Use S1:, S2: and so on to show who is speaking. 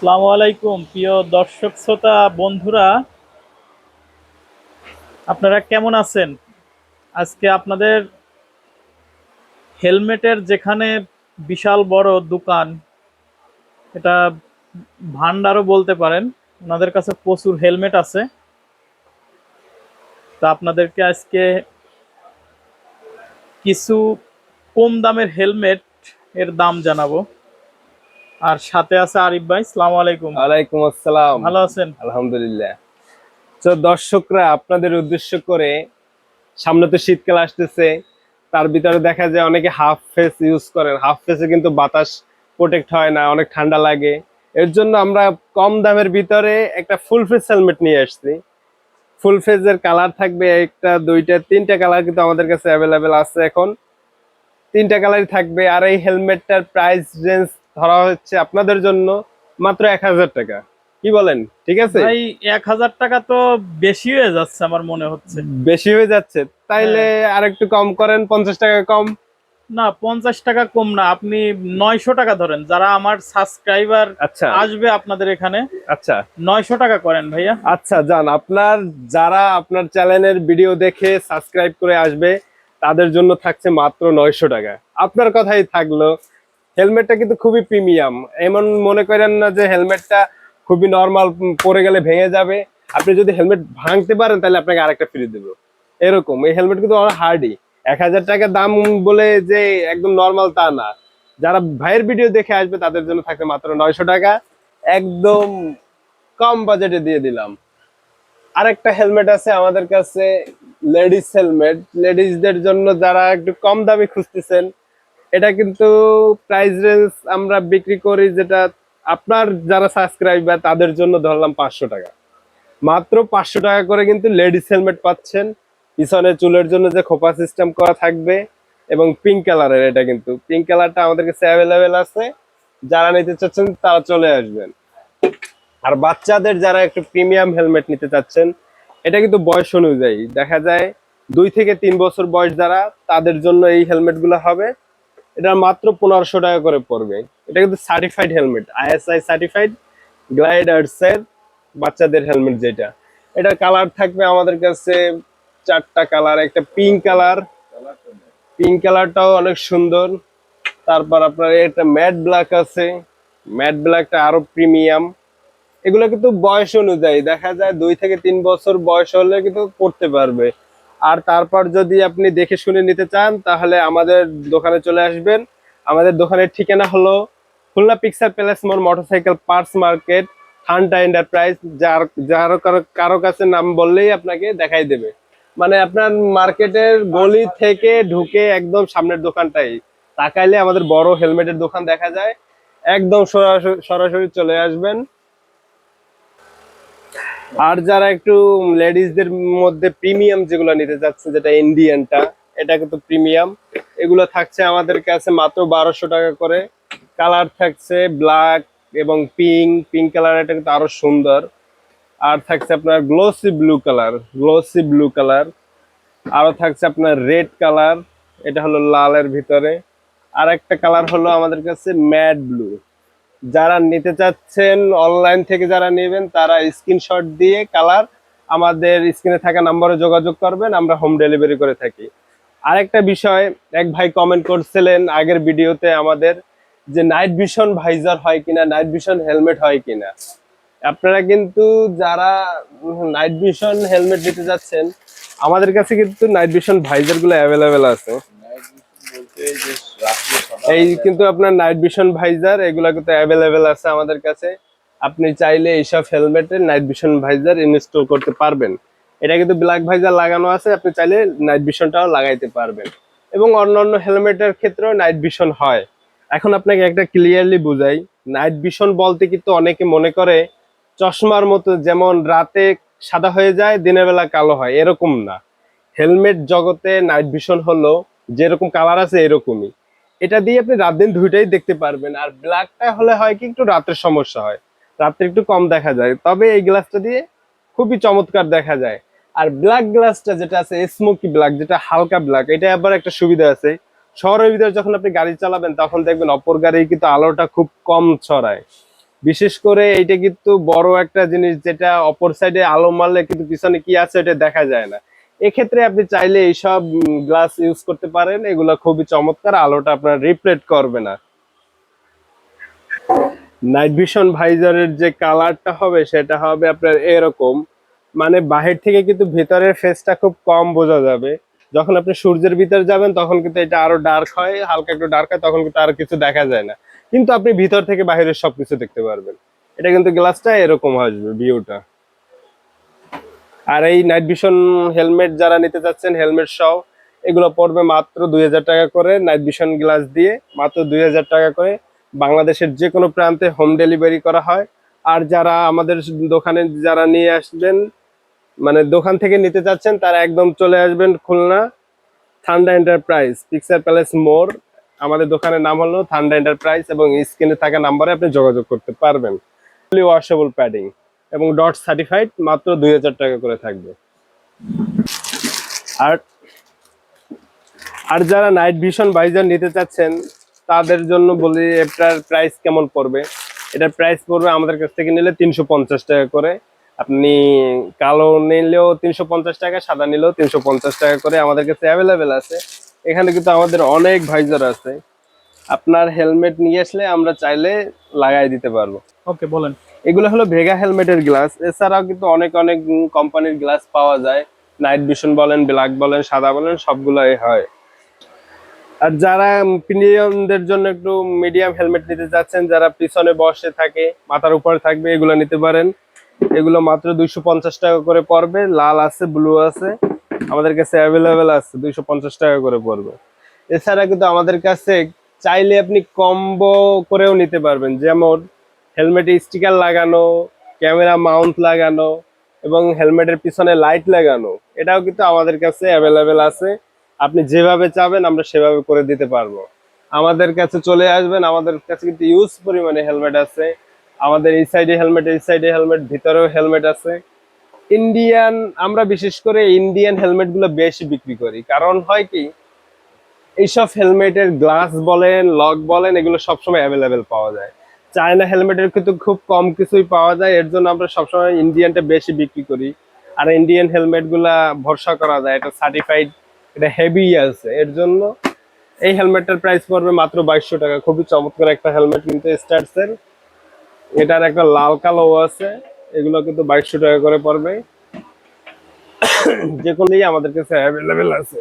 S1: আসসালামু আলাইকুম, প্রিয় দর্শক শ্রোতা, বন্ধুরা। আপনারা কেমন আছেন? আজকে আপনাদের হেলমেটের যেখানে বিশাল বড় দোকান, এটা ভান্ডারও বলতে পারেন, ওনাদের কাছে প্রচুর হেলমেট আছে। তা আপনাদেরকে আজকে কিছু কম দামের হেলমেট এর দাম জানাব। আর সাথে আছে আরিফ ভাই সালাম আলাইকুম।
S2: ওয়ালাইকুম আসসালাম।
S1: ভালো আছেন?
S2: আলহামদুলিল্লাহ। তো দর্শকরা আপনাদের উদ্দেশ্য করে সামনে তো শীতকাল আসতেছে তার ভিতরে দেখা যায় অনেকে হাফ ফেস ইউজ করেন। হাফ ফেসে কিন্তু বাতাস প্রোটেক্ট হয় না অনেক ঠান্ডা লাগে। এর জন্য আমরা কম দামের ভিতরে একটা ফুল ফেস হেলমেট নিয়ে আসছি। ফুল ফেজের কালার থাকবে একটা দুইটা তিনটা কালার কিন্তু আমাদের কাছে অ্যাভেলেবেল আছে এখন। তিনটা কালারই থাকবে আর এই হেলমেটটার প্রাইস রেঞ্জ ধরা হচ্ছে আপনাদের জন্য মাত্র এক হাজার টাকা। কি বলেন? ঠিক আছে?
S1: ভাই এক হাজার টাকা তো বেশি হয়ে যাচ্ছে আমার মনে হচ্ছে।
S2: বেশি হয়ে যাচ্ছে। তাইলে আর একটু কম করেন পঞ্চাশ টাকা কম।
S1: না পঞ্চাশ টাকা কম না আপনি নয়শো টাকা ধরেন। যারা আমার সাবস্ক্রাইবার
S2: আচ্ছা।
S1: আসবে আপনাদের এখানে
S2: আচ্ছা।
S1: নয়শো টাকা করেন ভাইয়া।
S2: আচ্ছা যান আপনার যারা আপনার চ্যানেলের ভিডিও দেখে সাবস্ক্রাইব করে আসবে তাদের জন্য থাকছে মাত্র নয়শো টাকা। আপনার কথাই থাকল হেলমেটটা কিন্তু খুবই প্রিমিয়াম। এমন মনে করেন না যে হেলমেটটা খুবই নর্মাল পরে গেলে ভেঙে যাবে। আপনি যদি হেলমেট ভাঙতে পারেন, তাহলে আপনাকে আরেকটা ফ্রি দেবো। এরকম, এই হেলমেট কিন্তু অনেক হার্ডই এক হাজার টাকা দাম বলে যে একদম নর্মাল তা না। যারা ভাইয়ের ভিডিও দেখে আসবে, তাদের জন্য থাকছে মাত্র নয়শো টাকা। একদম কম বাজেটে দিয়ে দিলাম। আরেকটা হেলমেট আছে আমাদের কাছে লেডিস হেলমেট লেডিসদের জন্য যারা একটু কম দামে খুঁজতেছেন এটা কিন্তু প্রাইস রেঞ্জ আমরা বিক্রি করি যেটা আপনার যারা সাবস্ক্রাইবার তাদের জন্য ধরলাম পাঁচশো টাকা। মাত্র পাঁচশো টাকা করে কিন্তু লেডিস হেলমেট পাচ্ছেন। পিছনে চুলের জন্য যে খোপা সিস্টেম করা থাকবে এবং পিঙ্ক কালারের এটা কিন্তু। পিঙ্ক কালারটা আমাদের কাছে অ্যাভেলেবেল আছে। যারা নিতে চাচ্ছেন, তারা চলে আসবেন। আর বাচ্চাদের যারা একটু প্রিমিয়াম হেলমেট নিতে চাচ্ছেন, এটা কিন্তু বয়স অনুযায়ী। দেখা যায় দুই থেকে তিন বছর বয়স যারা, তাদের জন্য এই হেলমেটগুলো হবে। এটা মাত্র পনেরোশো টাকা করে পড়বে। এটা কিন্তু certified helmet ISI certified gliders এর বাচ্চাদের হেলমেট যেটা। এটার কালার থাকবে আমাদের কাছে চারটা কালার একটা পিঙ্ক কালার পিঙ্ক কালারটাও অনেক সুন্দর। তারপর আপনার একটা ম্যাট ব্ল্যাক আছে। ম্যাট ব্ল্যাকটা আরও প্রিমিয়াম এগুলো কিন্তু বয়স অনুযায়ী, দেখা যায় দুই থেকে তিন বছর বয়স হলে কিন্তু পড়তে পারবে। আর তারপর যদি আপনি দেখে শুনে নিতে চান, তাহলে আমাদের দোকানে চলে আসবেন। আমাদের দোকানের ঠিকানা হলো খুলনা পিক্সার প্যালেস মোড় motorcycle parts market Thanda enterprise যার যার কারও কাছে নাম বললেই আপনাকে দেখাই দেবে। মানে আপনার মার্কেটের গলি থেকে ঢুকে একদম সামনের দোকানটাই। তাকাইলে আমাদের বড় হেলমেটের দোকান দেখা যায়। একদম সরাসরি চলে আসবেন। আর যারা একটু লেডিসদের মধ্যে প্রিমিয়াম যেগুলো নিতে যাচ্ছে, যেটা ইন্ডিয়ানটা এটা কিন্তু প্রিমিয়াম। এগুলো থাকছে আমাদের কাছে মাত্র বারোশো টাকা করে। কালার থাকছে ব্ল্যাক এবং পিঙ্ক। পিঙ্ক কালার এটা কিন্তু আরও সুন্দর। আর থাকছে আপনার glossy blue colour, glossy blue colour. আরও থাকছে আপনার রেড কালার, এটা হলো লালের ভিতরে। আর একটা কালার হলো আমাদের কাছে ম্যাট ব্লু। যারা নিতে চাচ্ছেন অনলাইন থেকে যারা নেবেন, তারা স্ক্রিনশট দিয়ে কালার আমাদের স্ক্রিনে থাকা নম্বরে যোগাযোগ করবেন, আমরা হোম ডেলিভারি করে থাকি। আরেকটা বিষয়, এক ভাই কমেন্ট করছিলেন আগের ভিডিওতে আমাদের যে নাইট ভিশন ভাইজার হয় কিনা নাইট ভিশন হেলমেট হয় কিনা। আপনারা কিন্তু যারা নাইট ভিশন হেলমেট নিতে যাচ্ছেন, আমাদের কাছে কিন্তু নাইট ভিশন ভাইজারগুলো অ্যাভেলেবেল আছে। এই কিন্তু আপনার নাইট ভিশন ভাইজার এগুলো কিন্তু অ্যাভেলেবেল আছে আমাদের কাছে। আপনি চাইলে এইসব হেলমেটে নাইট ভিশন ভাইজার ইনস্টল করতে পারবেন। এটা কিন্তু ব্ল্যাক ভাইজার লাগানো আছে, আপনি চাইলে নাইট ভিশনটাও লাগাইতে পারবেন। এবং অন্যান্য হেলমেটের ক্ষেত্রেও নাইট ভিশন হয়। এখন আপনাকে একটা ক্লিয়ারলি বুঝাই নাইট ভিশন বলতে কিন্তু অনেকে মনে করে, চশমার মতো যেমন রাতে সাদা হয়ে যায়, দিনের বেলা কালো হয়, এরকম না। হেলমেট জগতে নাইট ভিশন হলো যেরকম কালার আছে এরকমই। এটা দিয়ে আপনি রাত দিন দুইটাই দেখতে পারবেন। আর ব্ল্যাকটা হলে হয় কি একটু রাতের সমস্যা হয়। রাত্রে একটু কম দেখা যায়। তবে এই গ্লাসটা দিয়ে খুবই চমৎকার দেখা যায়। আর ব্ল্যাক গ্লাসটা যেটা আছে স্মোকি ব্ল্যাক যেটা হালকা ব্ল্যাক এটা আবার একটা সুবিধা আছে। শহরের ভিতরে যখন আপনি গাড়ি চালাবেন, তখন দেখবেন অপর গাড়ি কিন্তু আলোটা খুব কম ছড়ায়। বিশেষ করে এইটা কিন্তু বড় একটা জিনিস, যেটা অপর সাইডে আলো মারলে কিন্তু পিছনে কি আছে এটা দেখা যায় না। এক্ষেত্রে আপনি চাইলে এইসব গ্লাস ইউজ করতে পারেন। এগুলো খুবই চমৎকার। আলোটা আপনার রিফ্লেক্ট করবে না। নাইট ভিশন ভাইজারের যে কালারটা হবে, সেটা হবে আপনার এরকম। মানে বাহির থেকে কিন্তু ভিতরের ফেসটা খুব কম বোঝা যাবে। যখন আপনি সূর্যের ভিতর যাবেন, তখন কিন্তু এটা আরও ডার্ক হয়, হালকা একটু ডার্ক হয়, তখন কিন্তু আর কিছু দেখা যায় না। কিন্তু আপনি ভিতর থেকে বাইরের সবকিছু দেখতে পারবেন। এটা কিন্তু গ্লাসটা এরকম আসবে ভিউটা আর এই নাইট ভিশন হেলমেট যারা নিতে চাচ্ছেন হেলমেট সহ, এগুলো পড়বে মাত্র দুই হাজার টাকা করে নাইট ভিশন গ্লাস দিয়ে, মাত্র দুই হাজার টাকা করে। বাংলাদেশের যে কোনো প্রান্তে হোম ডেলিভারি করা হয়। আর যারা আমাদের দোকানে যারা নিয়ে আসবেন মানে দোকান থেকে নিতে চাচ্ছেন, তারা একদম চলে আসবেন খুলনা ঠান্ডা এন্টারপ্রাইজ পিকচার প্যালেস মোর আমাদের দোকানের নাম হলো ঠান্ডা এন্টারপ্রাইজ এবং স্ক্রিনে থাকা নাম্বারে আপনি যোগাযোগ করতে পারবেন। ওয়াশেবল প্যাডিং এবং ডট সার্টিফাইড মাত্র দুই হাজার টাকা করে থাকবে। আর আর যারা নাইট ভিশন বাইজার নিতে চাচ্ছেন, তাদের জন্য বলি এটার প্রাইস কেমন পড়বে? এটার প্রাইস পড়বে আমাদের কাছ থেকে নিলে তিনশো পঞ্চাশ টাকা করে। আপনি কালো নিলেও তিনশো পঞ্চাশ টাকা, সাদা নিলেও তিনশো পঞ্চাশ টাকা করে আমাদের কাছে অ্যাভেলেবেল আছে। এখানে কিন্তু আমাদের অনেক ভাইজার আছে। আপনার হেলমেট নিয়ে আসলে আমরা চাইলে লাগাই দিতে পারব।
S1: ওকে বলেন।
S2: এগুলো হলো ভেগা হেলমেটের গ্লাস। এছাড়াও কিন্তু অনেক অনেক কোম্পানির গ্লাস পাওয়া যায়। নাইট ভিশন বলেন ব্ল্যাক বলেন সাদা বলেন সবগুলোই হয়। আর যারা প্রিমিয়ামদের জন্য একটু মিডিয়াম হেলমেট নিতে যাচ্ছেন যারা পিছনে বসে থাকে মাথার উপরে থাকবে এগুলো নিতে পারেন। এগুলো মাত্র দুইশো পঞ্চাশ টাকা করে পড়বে। লাল আছে ব্লু আছে। আমাদের কাছে অ্যাভেলেবেল আছে দুইশো পঞ্চাশ টাকা করে পড়বে। এছাড়া কিন্তু আমাদের কাছে চাইলে আপনি কম্বো করেও নিতে পারবেন। যেমন হেলমেটে স্টিকার লাগানো ক্যামেরা মাউন্ট লাগানো এবং হেলমেটের পিছনে লাইট লাগানো। এটাও কিন্তু আমাদের কাছে অ্যাভেলেবেল আছে। আপনি যেভাবে চাবেন, আমরা সেভাবে করে দিতে পারব। আমাদের কাছে চলে আসবেন। আমাদের কাছে কিন্তু ইউজ পরিমাণে হেলমেট আছে। আমাদের এই সাইডে হেলমেট এই সাইডে হেলমেট ভিতরেও হেলমেট আছে। ইন্ডিয়ান আমরা বিশেষ করে ইন্ডিয়ান হেলমেটগুলো বেশি বিক্রি করি। কারণ হয় কি এইসব হেলমেটের গ্লাস বলেন, লক বলেন, এগুলো সবসময় অ্যাভেলেবেল পাওয়া যায়। চায়না হেলমেটের কিন্তু খুব কম কিছুই পাওয়া যায়, এর জন্য আমরা সবসময় ইন্ডিয়ানটা বেশি বিক্রি করি। আর ইন্ডিয়ান হেলমেটগুলা ভরসা করা যায়, এটা সার্টিফাইড এটা হেভি আছে। এর জন্য এই হেলমেটটার প্রাইস পড়বে মাত্র বাইশশো টাকা। খুবই চমৎকার একটা হেলমেট কিন্তু স্টার্টসের এটার একটা লাল কালো আছে, এগুলো কিন্তু বাইশশো টাকা করে পড়বে। যে কোনো আমাদের কাছে অ্যাভেলেবেল আছে।